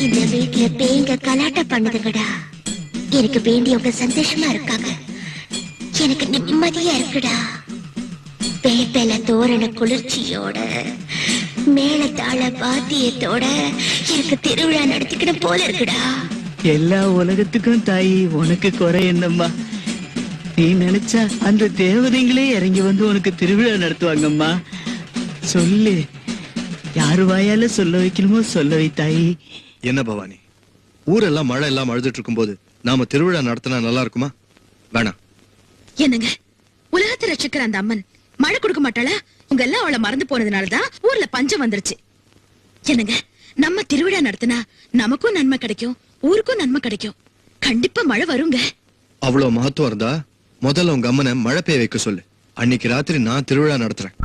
இந்த வீட்டுல பேய்ங்க கலாட்டம் பண்ணுதுங்கடா. எனக்கு வேண்டியவங்க சந்தோஷமா இருக்காங்க. எனக்கு நிம்மதியா இருக்குடா. பேப்பேல தோரண குளிர்ச்சியோட மேளதாள பாத்தியத்தோட எனக்கு திருவிழா நடத்திக்கணும் போல இருக்குடா. எல்லா உலகத்துக்கும் தாயி உனக்கு குறை என்னம்மா? நீ நினைச்சா அந்த தேவதைங்களே இறங்கி வந்து உனக்கு திருவிழா நடத்துவாங்கம்மா. சொல்லு. யாரு வாயால சொல்ல வைக்கணுமோ சொல்ல வை தாயி என்ன பவானி? ஊரெல்லாம் மழை எல்லாம் அழுதுட்டு இருக்கும்போது நாம திருவிழா நடத்தினா நல்லா இருக்குமா வேணாம். என்னங்க? உலகத்தை ரட்சிக்கிற அந்த அம்மன். மழை கொடுக்க மாட்டாளா? உங்க எல்லாம் அவளை மறந்து போனதுனாலதான் ஊர்ல பஞ்சம் வந்துருச்சு. என்னங்க? நம்ம திருவிழா நடத்தினா நமக்கும் நன்மை கிடைக்கும் ஊருக்கும் நன்மை கிடைக்கும். கண்டிப்பா மழை வருங்க. அவ்வளவு மகத்துவம் இருந்தா முதல்ல உங்க அம்மனை மழை பெய்ய வைக்க சொல்லு. அன்னைக்கு ராத்திரி நான் திருவிழா நடத்துறேன்.